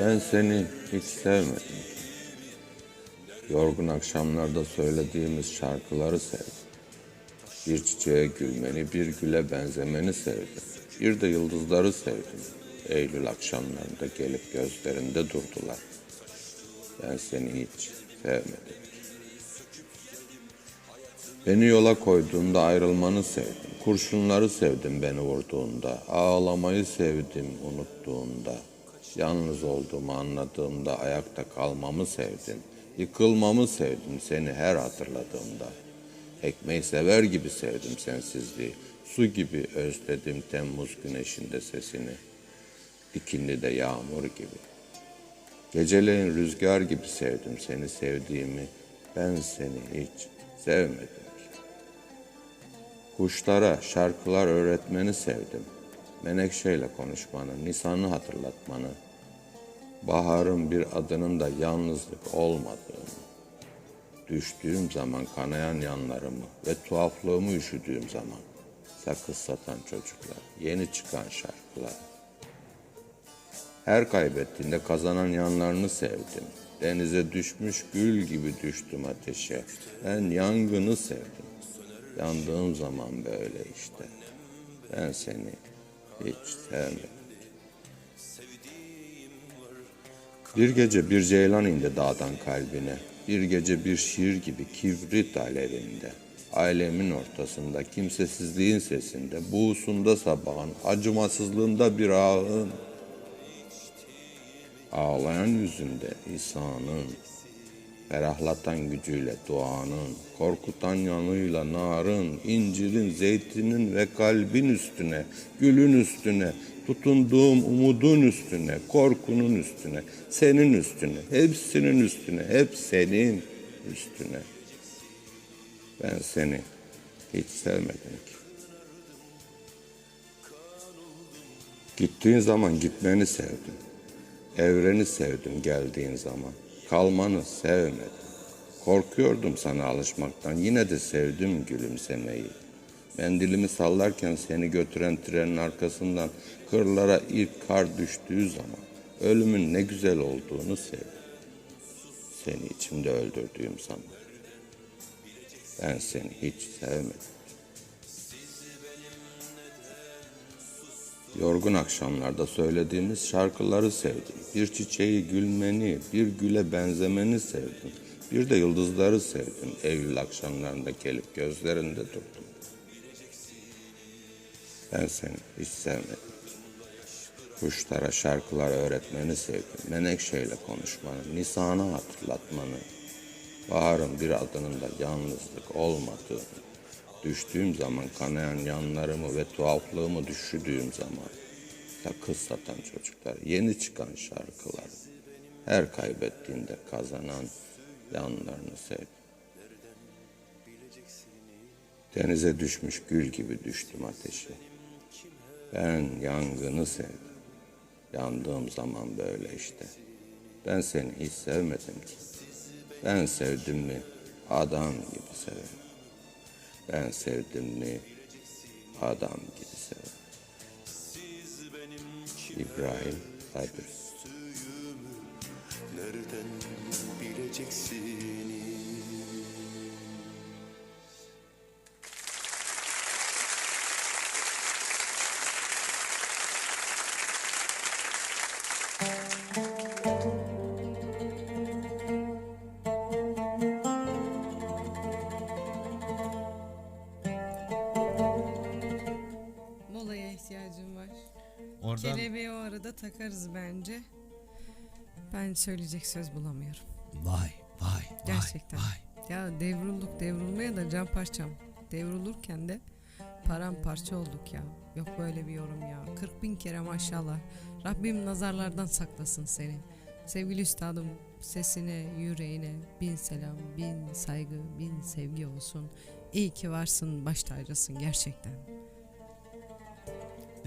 Ben seni hiç sevmedim. Yorgun akşamlarda söylediğimiz şarkıları sevdim. Bir çiçeğe gülmeni, bir güle benzemeni sevdim. Bir de yıldızları sevdim. Eylül akşamlarında gelip gözlerinde durdular. Ben seni hiç sevmedim. Beni yola koyduğunda ayrılmanı sevdim. Kurşunları sevdim beni vurduğunda. Ağlamayı sevdim unuttuğunda. Yalnız olduğumu anladığımda ayakta kalmamı sevdim. Yıkılmamı sevdim seni her hatırladığımda. Ekmeği sever gibi sevdim sensizliği. Su gibi özledim Temmuz güneşinde sesini. Dikindi de yağmur gibi. Geceleyin rüzgar gibi sevdim seni sevdiğimi. Ben seni hiç sevmedim. Kuşlara şarkılar öğretmeni sevdim. Menekşeyle konuşmanı, Nisan'ı hatırlatmanı. Baharın bir adının da yalnızlık olmadığını. Düştüğüm zaman kanayan yanlarımı ve tuhaflığımı üşüdüğüm zaman. Sakız satan çocuklar, yeni çıkan şarkılar. Her kaybettiğinde kazanan yanlarını sevdim. Denize düşmüş gül gibi düştüm ateşe. Ben yangını sevdim. Yandığım zaman böyle işte. Ben seni hiç sevmedim. Bir gece bir ceylan indi dağdan kalbine. Bir gece bir şiir gibi kibrit alevinde. Ailemin ortasında, kimsesizliğin sesinde, buğusunda sabahın, acımasızlığında bir ağın. Ağlayan yüzünde İsa'nın, ferahlatan gücüyle duanın, korkutan yanıyla narın, incirin, zeytinin ve kalbin üstüne, gülün üstüne, tutunduğum umudun üstüne, korkunun üstüne, senin üstüne, hepsinin üstüne, hep senin üstüne. Ben seni hiç sevmedim ki. Gittiğin zaman gitmeni sevdim. Evreni sevdim geldiğin zaman. Kalmanı sevmedim. Korkuyordum sana alışmaktan. Yine de sevdim gülümsemeyi. Mendilimi sallarken seni götüren trenin arkasından kırlara ilk kar düştüğü zaman ölümün ne güzel olduğunu sevdim. Seni içimde öldürdüğüm zaman. Ben seni hiç sevmedim. Yorgun akşamlarda söylediğimiz şarkıları sevdim. Bir çiçeği gülmeni, bir güle benzemeni sevdim. Bir de yıldızları sevdim. Eylül akşamlarında gelip gözlerinde durdum. Ben seni hiç sevmedim. Kuşlara şarkılar öğretmeni sevdim. Menekşeyle konuşmanı, Nisan'ı hatırlatmanı. Baharın bir adının da yalnızlık olmadığını. Düştüğüm zaman kanayan yanlarımı ve tuhaflığımı düşürdüğüm zaman sakız satan çocuklar, yeni çıkan şarkılar, her kaybettiğinde kazanan yanlarını sev. Denize düşmüş gül gibi düştüm ateşe. Ben yangını sevdim. Yandığım zaman böyle işte. Ben seni hiç sevmedim ki. Ben sevdim mi adam gibi severim. Ben sevdim mi adam gibi severim. İbrahim Kadir. Nereden bileceksin? Kelebeği o arada takarız bence. Ben söyleyecek söz bulamıyorum. vay vay Gerçekten. vay. Ya devrulduk devrulmaya da can parçam. Devrulurken de paramparça olduk ya. Yok böyle bir yorum ya. 40 bin kere maşallah. Rabbim nazarlardan saklasın seni. Sevgili üstadım sesine, yüreğine bin selam, bin saygı, bin sevgi olsun. İyi ki varsın, baş tacısın gerçekten.